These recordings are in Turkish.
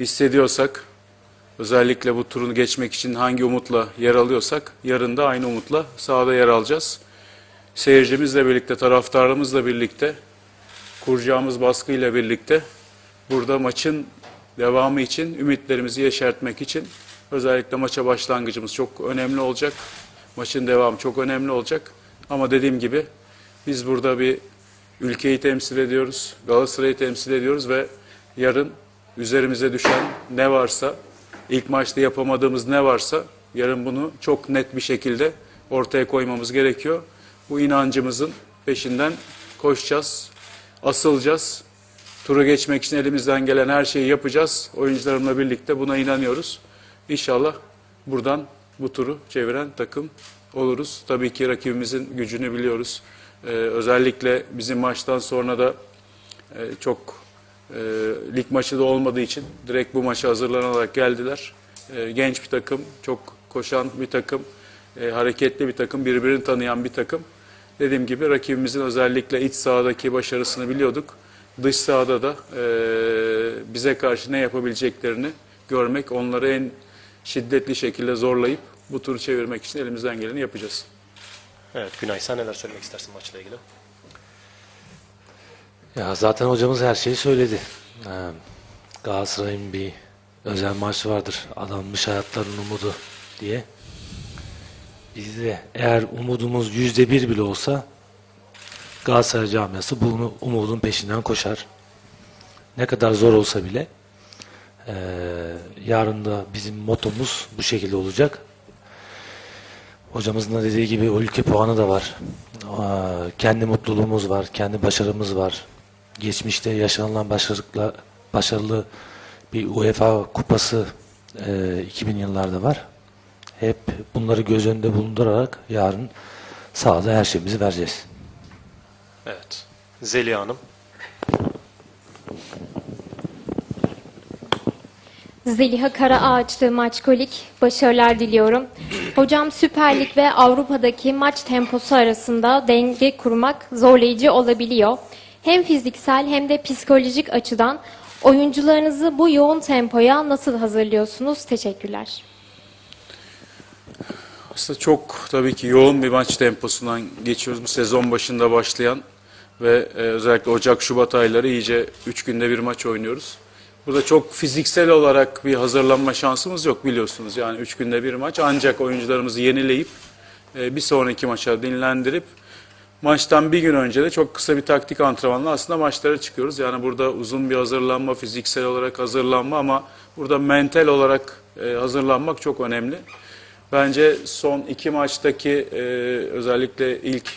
hissediyorsak, özellikle bu turunu geçmek için hangi umutla yer alıyorsak, yarın da aynı umutla sahada yer alacağız. Seyircimizle birlikte, taraftarımızla birlikte, kuracağımız baskıyla birlikte burada maçın devamı için, ümitlerimizi yeşertmek için özellikle maça başlangıcımız çok önemli olacak. Maçın devamı çok önemli olacak. Ama dediğim gibi biz burada bir ülkeyi temsil ediyoruz, Galatasaray'ı temsil ediyoruz ve yarın üzerimize düşen ne varsa, ilk maçta yapamadığımız ne varsa yarın bunu çok net bir şekilde ortaya koymamız gerekiyor. Bu inancımızın peşinden koşacağız, asılacağız. Turu geçmek için elimizden gelen her şeyi yapacağız. Oyuncularımla birlikte buna inanıyoruz. İnşallah buradan bu turu çeviren takım oluruz. Tabii ki rakibimizin gücünü biliyoruz. Ee, özellikle bizim maçtan sonra da e, çok e, lig maçı da olmadığı için direkt bu maça hazırlanarak geldiler. E, genç bir takım, çok koşan bir takım, e, hareketli bir takım, birbirini tanıyan bir takım. Dediğim gibi rakibimizin özellikle iç sahadaki başarısını biliyorduk. Dış sahada da e, bize karşı ne yapabileceklerini görmek, onları en şiddetli şekilde zorlayıp bu turu çevirmek için elimizden geleni yapacağız. Evet Günay sen neler söylemek istersin maçla ilgili? Ya zaten hocamız her şeyi söyledi. Ee, Galatasaray'ın bir özel maç vardır. Adanmış hayatların umudu diye. Biz de eğer umudumuz yüzde bir bile olsa Galatasaray camiası bunu umudun peşinden koşar. Ne kadar zor olsa bile ee, yarın da bizim motomuz bu şekilde olacak. Hocamızın da dediği gibi o ülke puanı da var. Aa, Kendi mutluluğumuz var, kendi başarımız var. Geçmişte yaşanılan başarılı, başarılı bir UEFA kupası e, 2000 yıllarda var. Hep bunları göz önünde bulundurarak yarın sahada her şeyimizi vereceğiz. Evet. Zeliha Hanım. Zeliha Karaağaçlı Maçkolik başarılar diliyorum. Hocam Süper Lig ve Avrupa'daki maç temposu arasında denge kurmak zorlayıcı olabiliyor. Hem fiziksel hem de psikolojik açıdan oyuncularınızı bu yoğun tempoya nasıl hazırlıyorsunuz? Teşekkürler. Aslında çok tabii ki yoğun bir maç temposundan geçiyoruz. Bu sezon başında başlayan ve e, özellikle Ocak-Şubat ayları iyice 3 günde bir maç oynuyoruz. Burada çok fiziksel olarak bir hazırlanma şansımız yok biliyorsunuz. Yani 3 günde bir maç ancak oyuncularımızı yenileyip e, bir sonraki maça dinlendirip maçtan bir gün önce de çok kısa bir taktik antrenmanla aslında maçlara çıkıyoruz. Yani burada uzun bir hazırlanma, fiziksel olarak hazırlanma ama burada mental olarak e, hazırlanmak çok önemli. Bence son iki maçtaki e, özellikle ilk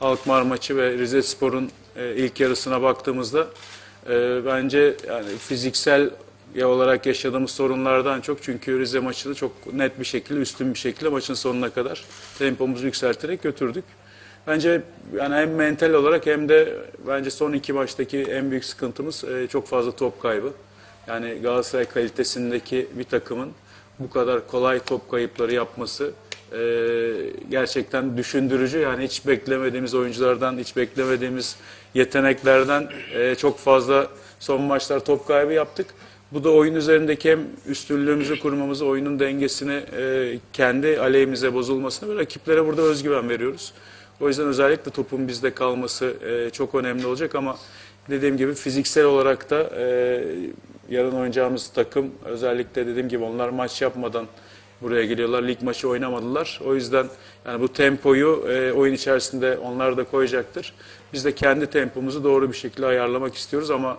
Alkmaar maçı ve Rize Spor'un e, ilk yarısına baktığımızda bence yani fiziksel olarak yaşadığımız sorunlardan çok çünkü Rize maçını çok net bir şekilde üstün bir şekilde maçın sonuna kadar tempomuzu yükselterek götürdük. Bence yani hem mental olarak hem de bence son iki maçtaki en büyük sıkıntımız e, çok fazla top kaybı. Yani Galatasaray kalitesindeki bir takımın bu kadar kolay top kayıpları yapması e, gerçekten düşündürücü. Yani hiç beklemediğimiz oyunculardan, hiç beklemediğimiz yeteneklerden e, çok fazla son maçlar top kaybı yaptık. Bu da oyun üzerindeki hem üstünlüğümüzü kurmamızı, oyunun dengesini e, kendi aleyhimize bozulmasını ve rakiplere burada özgüven veriyoruz. O yüzden özellikle topun bizde kalması e, çok önemli olacak ama dediğim gibi fiziksel olarak da e, yarın oynayacağımız takım özellikle dediğim gibi onlar maç yapmadan buraya geliyorlar. Lig maçı oynamadılar. O yüzden yani bu tempoyu e, oyun içerisinde onlar da koyacaktır. Biz de kendi tempomuzu doğru bir şekilde ayarlamak istiyoruz ama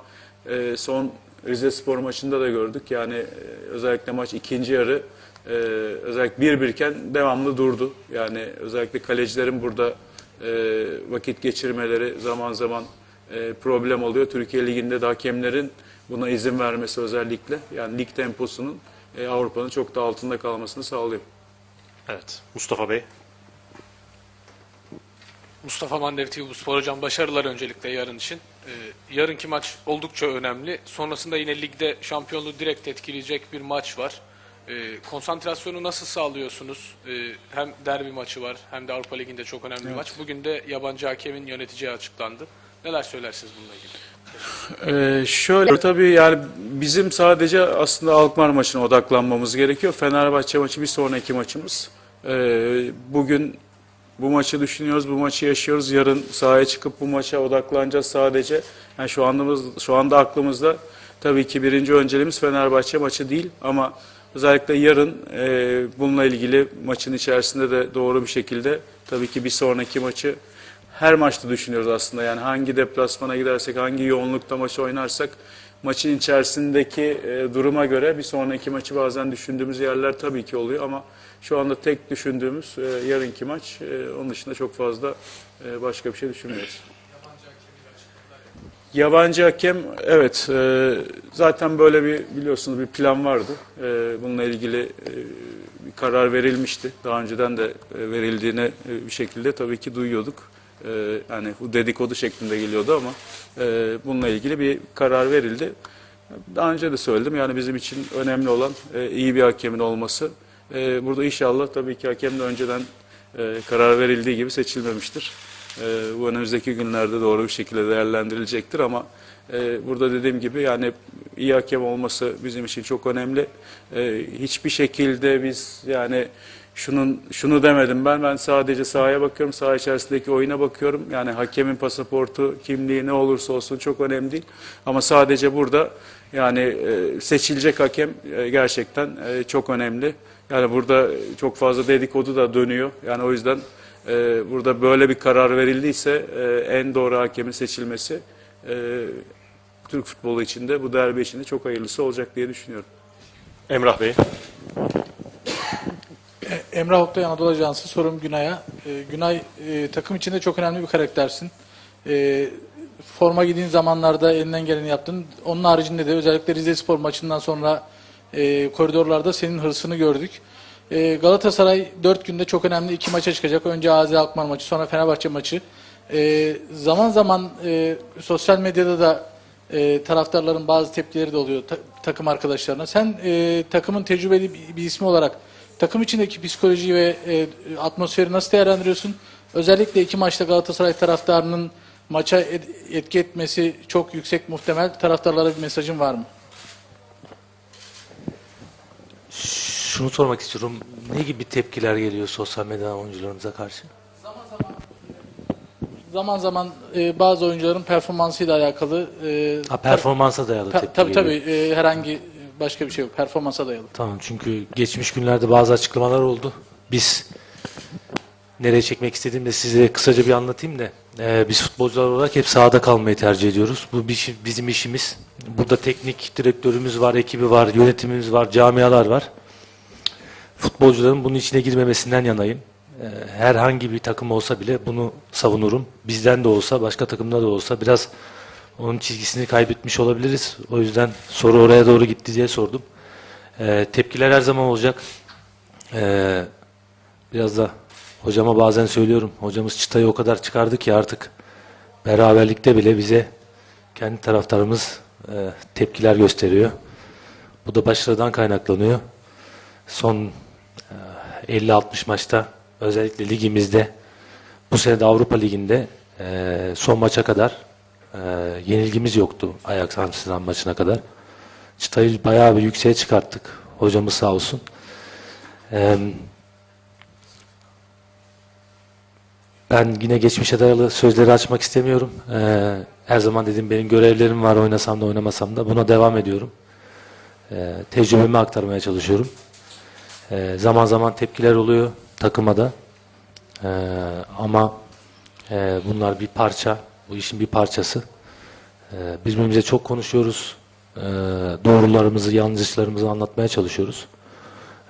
e, son Rize Spor maçında da gördük. Yani e, özellikle maç ikinci yarı e, özellikle bir birken devamlı durdu. Yani özellikle kalecilerin burada e, vakit geçirmeleri zaman zaman e, problem oluyor. Türkiye Ligi'nde de hakemlerin buna izin vermesi özellikle yani lig temposunun e, Avrupa'nın çok da altında kalmasını sağlıyor. Evet. Mustafa Bey. Mustafa Mandev TV bu spor hocam başarılar öncelikle yarın için. Ee, yarınki maç oldukça önemli. Sonrasında yine ligde şampiyonluğu direkt etkileyecek bir maç var. Ee, konsantrasyonu nasıl sağlıyorsunuz? Ee, hem derbi maçı var hem de Avrupa Ligi'nde çok önemli bir maç. Bugün de yabancı hakemin yöneteceği açıklandı. Neler söylersiniz bununla ilgili? Ee, şöyle tabii yani bizim sadece aslında Alkmaar maçına odaklanmamız gerekiyor. Fenerbahçe maçı bir sonraki maçımız. Ee, bugün bu maçı düşünüyoruz, bu maçı yaşıyoruz. Yarın sahaya çıkıp bu maça odaklanacağız sadece. Yani şu andımız, şu anda aklımızda tabii ki birinci önceliğimiz Fenerbahçe maçı değil ama özellikle yarın e, bununla ilgili maçın içerisinde de doğru bir şekilde tabii ki bir sonraki maçı her maçta düşünüyoruz aslında. Yani hangi deplasmana gidersek, hangi yoğunlukta maçı oynarsak maçın içerisindeki e, duruma göre bir sonraki maçı bazen düşündüğümüz yerler tabii ki oluyor ama şu anda tek düşündüğümüz e, yarınki maç. E, onun dışında çok fazla e, başka bir şey düşünmüyoruz. Yabancı hakem evet e, zaten böyle bir biliyorsunuz bir plan vardı. E, bununla ilgili e, bir karar verilmişti. Daha önceden de e, verildiğine e, bir şekilde tabii ki duyuyorduk. E, yani bu dedikodu şeklinde geliyordu ama e, bununla ilgili bir karar verildi. Daha önce de söyledim yani bizim için önemli olan e, iyi bir hakemin olması. E, burada inşallah tabii ki hakem de önceden e, karar verildiği gibi seçilmemiştir. E, bu önümüzdeki günlerde doğru bir şekilde değerlendirilecektir ama e, burada dediğim gibi yani iyi hakem olması bizim için çok önemli. E, hiçbir şekilde biz yani şunun şunu demedim ben ben sadece sahaya bakıyorum saha içerisindeki oyuna bakıyorum. Yani hakemin pasaportu kimliği ne olursa olsun çok önemli değil. Ama sadece burada yani e, seçilecek hakem e, gerçekten çok önemli. Yani burada çok fazla dedikodu da dönüyor. Yani o yüzden e, burada böyle bir karar verildiyse e, en doğru hakemin seçilmesi e, Türk futbolu içinde bu derbi içinde çok hayırlısı olacak diye düşünüyorum. Emrah Bey. Emrah Oktay Anadolu Ajansı sorum Günay'a. Ee, Günay e, takım içinde çok önemli bir karaktersin. E, forma giydiğin zamanlarda elinden geleni yaptın. Onun haricinde de özellikle Rize Spor maçından sonra e, koridorlarda senin hırsını gördük. E, Galatasaray 4 günde çok önemli iki maça çıkacak. Önce AZ Alkmaar maçı sonra Fenerbahçe maçı. E, zaman zaman e, sosyal medyada da e, taraftarların bazı tepkileri de oluyor ta- takım arkadaşlarına. Sen e, takımın tecrübeli bir, ismi olarak takım içindeki psikolojiyi ve atmosferi nasıl değerlendiriyorsun? Özellikle iki maçta Galatasaray taraftarının maça et- etki etmesi çok yüksek muhtemel. Taraftarlara bir mesajın var mı? Şunu sormak istiyorum. Ne gibi tepkiler geliyor sosyal medyadan oyuncularımıza karşı? Zaman zaman e, bazı oyuncuların performansıyla alakalı e, Ha, performansa dayalı ta- tepki tabii geliyor. tabii e, herhangi başka bir şey yok. Performansa dayalı. Tamam çünkü geçmiş günlerde bazı açıklamalar oldu. Biz nereye çekmek istediğimde size kısaca bir anlatayım da. Ee, biz futbolcular olarak hep sahada kalmayı tercih ediyoruz. Bu bir- bizim işimiz. Burada teknik direktörümüz var, ekibi var, yönetimimiz var, camialar var. Futbolcuların bunun içine girmemesinden yanayım. Ee, herhangi bir takım olsa bile bunu savunurum. Bizden de olsa, başka takımda da olsa biraz onun çizgisini kaybetmiş olabiliriz. O yüzden soru oraya doğru gitti diye sordum. Ee, tepkiler her zaman olacak. Ee, biraz da hocama bazen söylüyorum. Hocamız çıtayı o kadar çıkardı ki artık beraberlikte bile bize kendi taraftarımız e, tepkiler gösteriyor. Bu da başarıdan kaynaklanıyor. Son 50-60 maçta özellikle ligimizde bu sene de Avrupa Ligi'nde e, son maça kadar e, yenilgimiz yoktu Ajax Amsterdam maçına kadar. Çıtayı bayağı bir yükseğe çıkarttık. Hocamız sağ olsun. Ben yine geçmişe dayalı sözleri açmak istemiyorum. E, her zaman dedim benim görevlerim var oynasam da oynamasam da buna devam ediyorum. E, tecrübemi aktarmaya çalışıyorum. E, zaman zaman tepkiler oluyor takıma da. E, ama e, bunlar bir parça, bu işin bir parçası. E, birbirimize çok konuşuyoruz. E, doğrularımızı, yanlışlarımızı anlatmaya çalışıyoruz.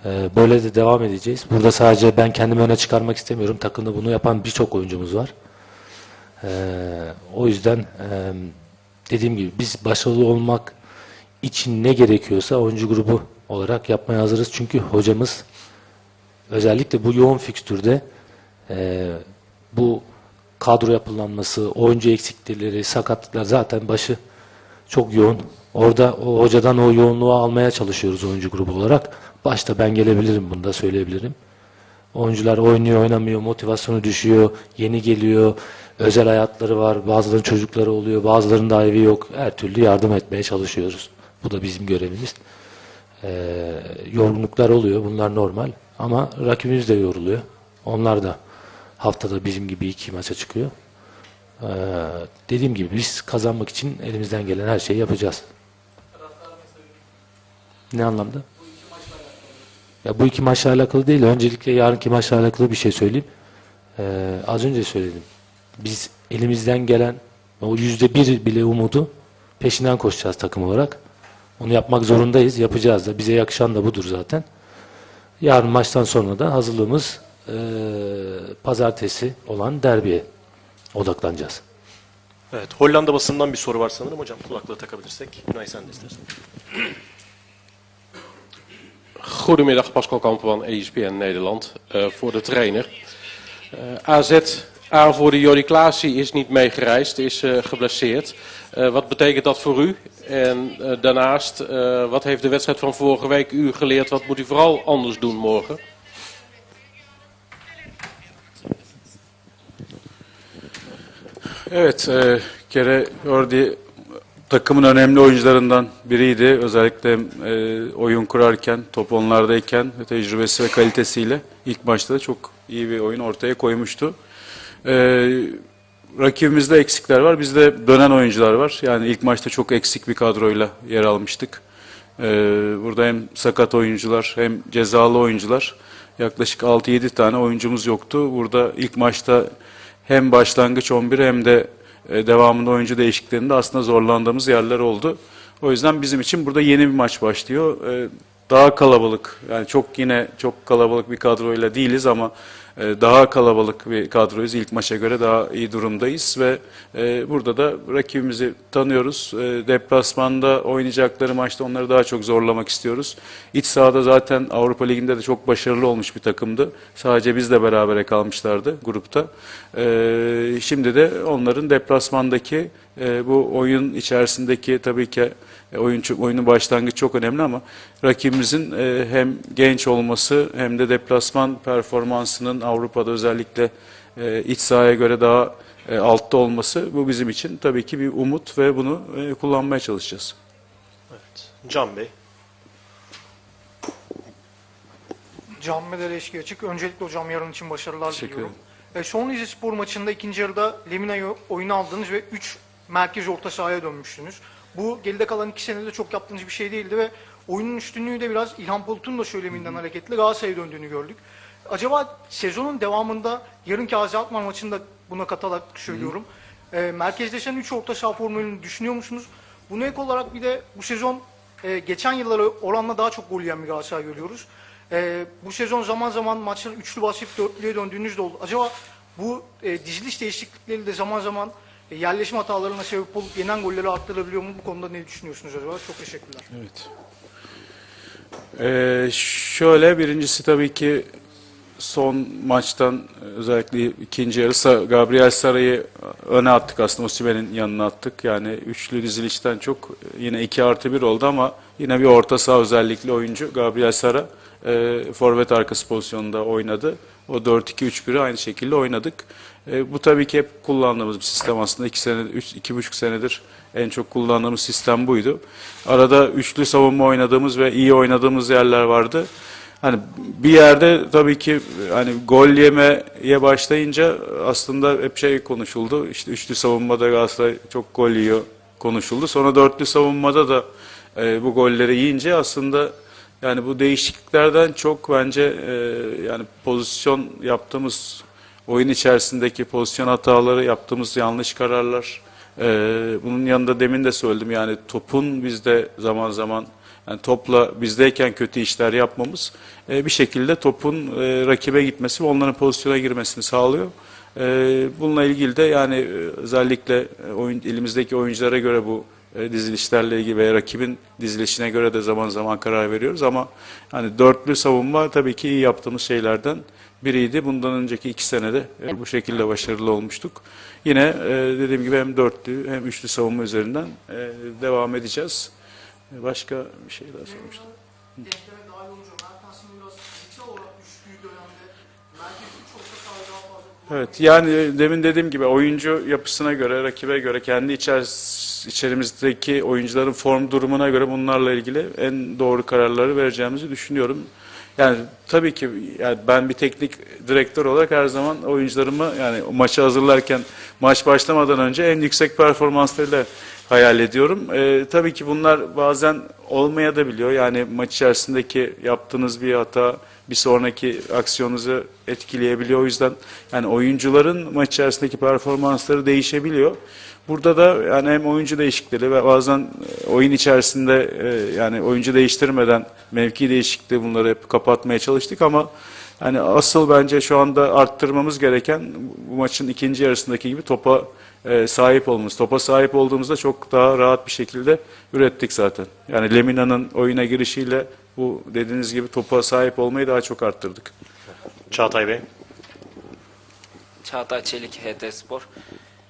E, böyle de devam edeceğiz. Burada sadece ben kendimi öne çıkarmak istemiyorum. Takımda bunu yapan birçok oyuncumuz var. E, o yüzden e, dediğim gibi biz başarılı olmak için ne gerekiyorsa oyuncu grubu olarak yapmaya hazırız. Çünkü hocamız özellikle bu yoğun fikstürde e, bu kadro yapılanması, oyuncu eksiklikleri, sakatlıklar zaten başı çok yoğun. Orada o hocadan o yoğunluğu almaya çalışıyoruz oyuncu grubu olarak. Başta ben gelebilirim bunu da söyleyebilirim. Oyuncular oynuyor, oynamıyor, motivasyonu düşüyor, yeni geliyor, özel hayatları var, bazılarının çocukları oluyor, bazılarının da evi yok. Her türlü yardım etmeye çalışıyoruz. Bu da bizim görevimiz. Ee, yorgunluklar oluyor, bunlar normal. Ama rakibimiz de yoruluyor. Onlar da haftada bizim gibi iki maça çıkıyor. Ee, dediğim gibi biz kazanmak için elimizden gelen her şeyi yapacağız. Ne anlamda? Ya bu iki maçla alakalı değil. Öncelikle yarınki maçla alakalı bir şey söyleyeyim. Ee, az önce söyledim. Biz elimizden gelen o yüzde bir bile umudu peşinden koşacağız takım olarak. Onu yapmak zorundayız. Yapacağız da. Bize yakışan da budur zaten. Yarın maçtan sonra da hazırlığımız eee, pazartesi olan derbiye odaklanacağız. Evet. Hollanda basından bir soru var sanırım hocam. Kulaklığı takabilirsek. Günay sen de istersen. Goedemiddag, Pascal Kamperman, ESPN Nederland. Eh, voor de trainer. Eh, AZ aanvoerder Jordi Klaasie is niet meegereisd, is eh, geblesseerd. Eh, wat betekent dat voor u? En eh, daarnaast, wat heeft de wedstrijd van vorige week u geleerd? Wat moet u vooral anders doen morgen? Evet, e, kere Jordi takımın önemli oyuncularından biriydi. Özellikle e, oyun kurarken, top onlardayken tecrübesi ve kalitesiyle ilk maçta çok iyi bir oyun ortaya koymuştu. E, rakibimizde eksikler var, bizde dönen oyuncular var. Yani ilk maçta çok eksik bir kadroyla yer almıştık. E, burada hem sakat oyuncular hem cezalı oyuncular yaklaşık 6-7 tane oyuncumuz yoktu. Burada ilk maçta hem başlangıç 11 hem de e, devamında oyuncu değişikliklerinde aslında zorlandığımız yerler oldu. O yüzden bizim için burada yeni bir maç başlıyor. Daha kalabalık, yani çok yine çok kalabalık bir kadroyla değiliz ama e, daha kalabalık bir kadroyuz. İlk maça göre daha iyi durumdayız ve e, burada da rakibimizi tanıyoruz. E, Deplasmanda oynayacakları maçta onları daha çok zorlamak istiyoruz. İç sahada zaten Avrupa Ligi'nde de çok başarılı olmuş bir takımdı. Sadece bizle berabere kalmışlardı grupta. E, Şimdi de onların deplasmandaki e, bu oyun içerisindeki tabii ki e, oyun oyunun başlangıcı çok önemli ama rakibimizin e, hem genç olması hem de deplasman performansının Avrupa'da özellikle e, iç sahaya göre daha e, altta olması bu bizim için tabii ki bir umut ve bunu e, kullanmaya çalışacağız. Evet. Can Bey. Can Medel eşki açık. Öncelikle hocam yarın için başarılar Teşekkür diliyorum. E, son Rize Spor maçında ikinci yarıda Lemina'yı oyuna aldınız ve 3 merkez orta sahaya dönmüştünüz. Bu geride kalan iki senede çok yaptığınız bir şey değildi ve oyunun üstünlüğü de biraz İlhan Polut'un da söyleminden hareketle Galatasaray'a döndüğünü gördük. Acaba sezonun devamında yarınki Azi Alkmaar maçında buna katarak söylüyorum. E, merkezleşen 3 orta saha formülünü düşünüyor musunuz? Buna ek olarak bir de bu sezon e, geçen yıllara oranla daha çok gol yiyen bir Galatasaray görüyoruz. E, bu sezon zaman zaman maçları üçlü basıp dörtlüye döndüğünüz de oldu. Acaba bu e, diziliş değişiklikleri de zaman zaman e, yerleşim hatalarına sebep olup yenen golleri arttırabiliyor mu? Bu konuda ne düşünüyorsunuz acaba? Çok teşekkürler. Evet. Ee, şöyle birincisi tabii ki son maçtan özellikle ikinci yarı Gabriel Saray'ı öne attık aslında Osimhen'in yanına attık. Yani üçlü dizilişten çok yine 2 artı 1 oldu ama yine bir orta saha özellikle oyuncu Gabriel Sara e, forvet arkası pozisyonunda oynadı. O 4-2-3-1'i aynı şekilde oynadık. E, bu tabii ki hep kullandığımız bir sistem aslında. 2 sene, üç, iki buçuk senedir en çok kullandığımız sistem buydu. Arada üçlü savunma oynadığımız ve iyi oynadığımız yerler vardı. Hani bir yerde tabii ki hani gol yemeye başlayınca aslında hep şey konuşuldu. İşte üçlü savunmada Galatasaray çok gol yiyor konuşuldu. Sonra dörtlü savunmada da e, bu golleri yiyince aslında yani bu değişikliklerden çok bence e, yani pozisyon yaptığımız oyun içerisindeki pozisyon hataları, yaptığımız yanlış kararlar. e, bunun yanında demin de söyledim yani topun bizde zaman zaman yani topla bizdeyken kötü işler yapmamız e, bir şekilde topun e, rakibe gitmesi ve onların pozisyona girmesini sağlıyor. E, bununla ilgili de yani e, özellikle e, oyun, elimizdeki oyunculara göre bu e, dizilişlerle ilgili ve rakibin dizilişine göre de zaman zaman karar veriyoruz ama hani dörtlü savunma tabii ki iyi yaptığımız şeylerden biriydi. Bundan önceki iki senede e, bu şekilde başarılı olmuştuk. Yine e, dediğim gibi hem dörtlü hem üçlü savunma üzerinden e, devam edeceğiz. E, Başka bir şey daha sormuştum. Evet yani demin dediğim gibi oyuncu yapısına göre, rakibe göre, kendi içeris- içerimizdeki oyuncuların form durumuna göre bunlarla ilgili en doğru kararları vereceğimizi düşünüyorum. Yani tabii ki yani ben bir teknik direktör olarak her zaman oyuncularımı yani maçı hazırlarken maç başlamadan önce en yüksek performanslarıyla hayal ediyorum. Ee, tabii ki bunlar bazen olmaya da biliyor. Yani maç içerisindeki yaptığınız bir hata bir sonraki aksiyonunuzu etkileyebiliyor. O yüzden yani oyuncuların maç içerisindeki performansları değişebiliyor. Burada da yani hem oyuncu değişiklikleri ve bazen e, oyun içerisinde e, yani oyuncu değiştirmeden mevki değişikliği bunları hep kapatmaya çalıştık ama yani asıl bence şu anda arttırmamız gereken bu maçın ikinci yarısındaki gibi topa e, sahip olmamız. Topa sahip olduğumuzda çok daha rahat bir şekilde ürettik zaten. Yani Lemina'nın oyuna girişiyle bu dediğiniz gibi topa sahip olmayı daha çok arttırdık. Çağatay Bey. Çağatay Çelik, HT Spor.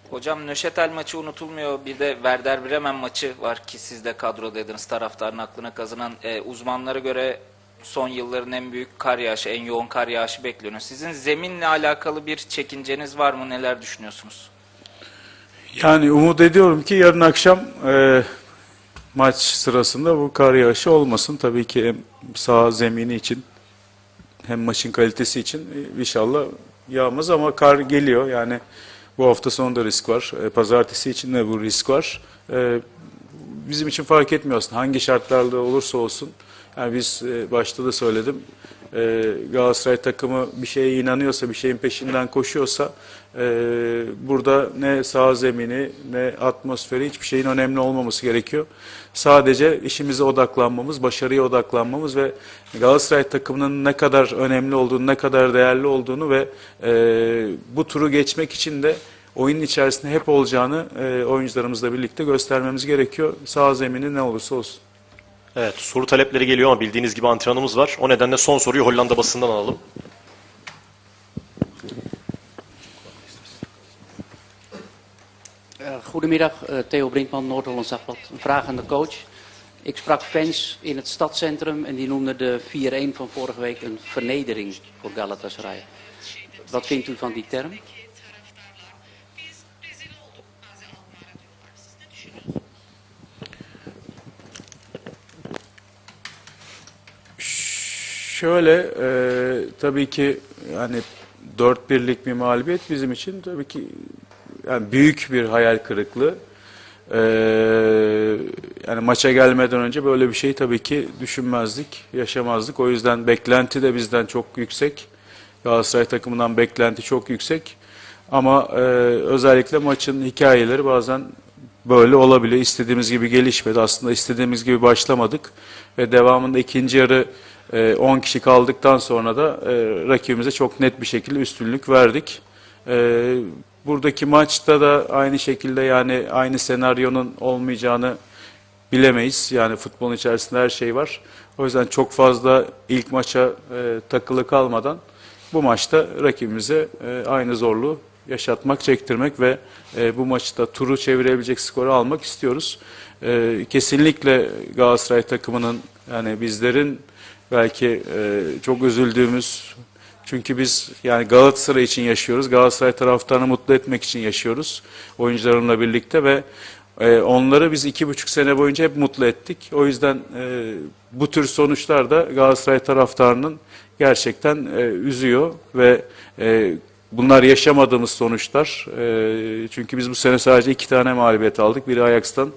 Hocam Nöşetel maçı unutulmuyor. Bir de Werder Bremen maçı var ki siz de kadrodaydınız. Taraftarın aklına kazınan e, uzmanlara göre son yılların en büyük kar yağışı, en yoğun kar yağışı bekleniyor. Sizin zeminle alakalı bir çekinceniz var mı? Neler düşünüyorsunuz? Yani umut ediyorum ki yarın akşam e, maç sırasında bu kar yağışı olmasın. Tabii ki hem saha zemini için hem maçın kalitesi için e, inşallah yağmaz ama kar geliyor. Yani bu hafta sonunda risk var. E, pazartesi için de bu risk var. E, bizim için fark etmiyor aslında hangi şartlarda olursa olsun. Yani biz e, başta da söyledim. E, Galatasaray takımı bir şeye inanıyorsa, bir şeyin peşinden koşuyorsa e, burada ne saha zemini ne atmosferi hiçbir şeyin önemli olmaması gerekiyor. Sadece işimize odaklanmamız, başarıya odaklanmamız ve Galatasaray takımının ne kadar önemli olduğunu, ne kadar değerli olduğunu ve e, bu turu geçmek için de oyunun içerisinde hep olacağını e, oyuncularımızla birlikte göstermemiz gerekiyor. Sağ zemini ne olursa olsun. Evet soru talepleri geliyor ama bildiğiniz gibi antrenmanımız var. O nedenle son soruyu Hollanda basından alalım. Eh, goedemiddag, eh, Theo Brinkman, Noord-Hollands Dagblad. Een vraag aan de coach. Ik sprak fans in het stadscentrum en die noemden de 4-1 van vorige week een vernedering voor Galatasaray. Wat vindt u van die term? Şöyle e, tabii ki yani 4-1'lik bir mağlubiyet bizim için tabii ki yani büyük bir hayal kırıklığı. E, yani maça gelmeden önce böyle bir şey tabii ki düşünmezdik, yaşamazdık. O yüzden beklenti de bizden çok yüksek. Galatasaray takımından beklenti çok yüksek. Ama e, özellikle maçın hikayeleri bazen böyle olabiliyor. İstediğimiz gibi gelişmedi. Aslında istediğimiz gibi başlamadık. Ve devamında ikinci yarı e, 10 kişi kaldıktan sonra da e, rakibimize çok net bir şekilde üstünlük verdik. E, buradaki maçta da aynı şekilde yani aynı senaryonun olmayacağını bilemeyiz. Yani futbolun içerisinde her şey var. O yüzden çok fazla ilk maça e, takılı kalmadan bu maçta rakibimize e, aynı zorluğu yaşatmak, çektirmek ve e, bu maçta turu çevirebilecek skoru almak istiyoruz. E, kesinlikle Galatasaray takımının yani bizlerin belki e, çok üzüldüğümüz çünkü biz yani Galatasaray için yaşıyoruz. Galatasaray taraftarını mutlu etmek için yaşıyoruz oyuncularımla birlikte ve e, onları biz iki buçuk sene boyunca hep mutlu ettik. O yüzden e, bu tür sonuçlar da Galatasaray taraftarının gerçekten e, üzüyor ve e, bunlar yaşamadığımız sonuçlar. E, çünkü biz bu sene sadece iki tane mağlubiyet aldık. Biri Ajax'tan,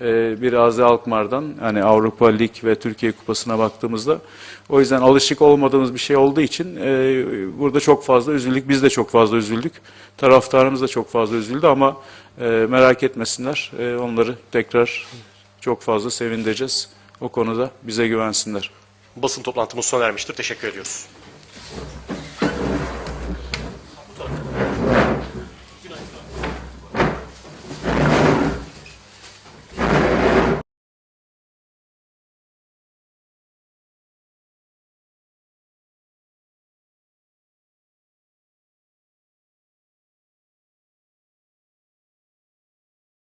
e, biri AZ Alkmaar'dan. Hani Avrupa Lig ve Türkiye Kupası'na baktığımızda. O yüzden alışık olmadığımız bir şey olduğu için e, burada çok fazla üzüldük. Biz de çok fazla üzüldük. Taraftarımız da çok fazla üzüldü ama e, merak etmesinler. E, onları tekrar çok fazla sevindireceğiz. O konuda bize güvensinler. Basın toplantımız sona ermiştir. Teşekkür ediyoruz.